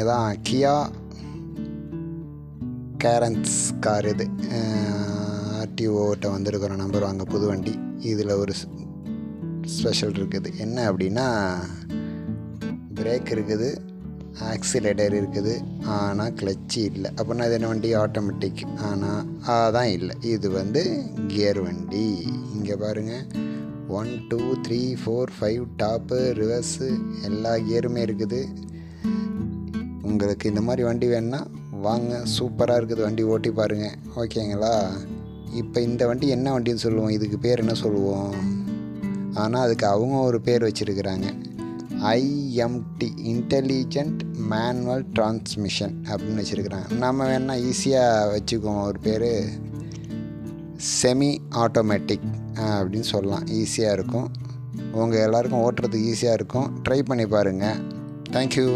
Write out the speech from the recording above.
இதான் Kia Carens car இது ஆர்டிஓட்ட வந்திருக்கிற நம்பர் வாங்க புது வண்டி இதில் ஒரு ஸ்பெஷல் இருக்குது. என்ன அப்படின்னா பிரேக் இருக்குது ஆக்சிலேட்டர் இருக்குது ஆனால் கிளச்சி இல்லை. அப்படின்னா இது என்ன வண்டி? ஆட்டோமேட்டிக் ஆனால் அதான் இல்லை. இது வந்து கியர் வண்டி. இங்கே பாருங்கள் one two three four five top reverse எல்லா கியருமே இருக்குது. உங்களுக்கு இந்த மாதிரி வண்டி வேணுன்னா வாங்க சூப்பராக இருக்குது வண்டி ஓட்டி பாருங்கள் ஓகேங்களா? இப்போ இந்த வண்டி என்ன வண்டின்னு சொல்லுவோம் இதுக்கு பேர் என்ன சொல்லுவோம்? ஆனால் அதுக்கு அவங்க ஒரு பேர் வச்சுருக்கிறாங்க. ஐஎம்டி இன்டெலிஜென்ட் மேனுவல் டிரான்ஸ்மிஷன் அப்படின்னு வச்சுருக்குறாங்க. நம்ம வேணால் ஈஸியாக வச்சுக்குவோம் ஒரு பேர். செமி ஆட்டோமேட்டிக் அப்படின்னு சொல்லலாம். ஈஸியாக இருக்கும். உங்கள் எல்லாருக்கும் ஓட்டுறதுக்கு ஈஸியாக இருக்கும். ட்ரை பண்ணி பாருங்கள் தேங்க்யூ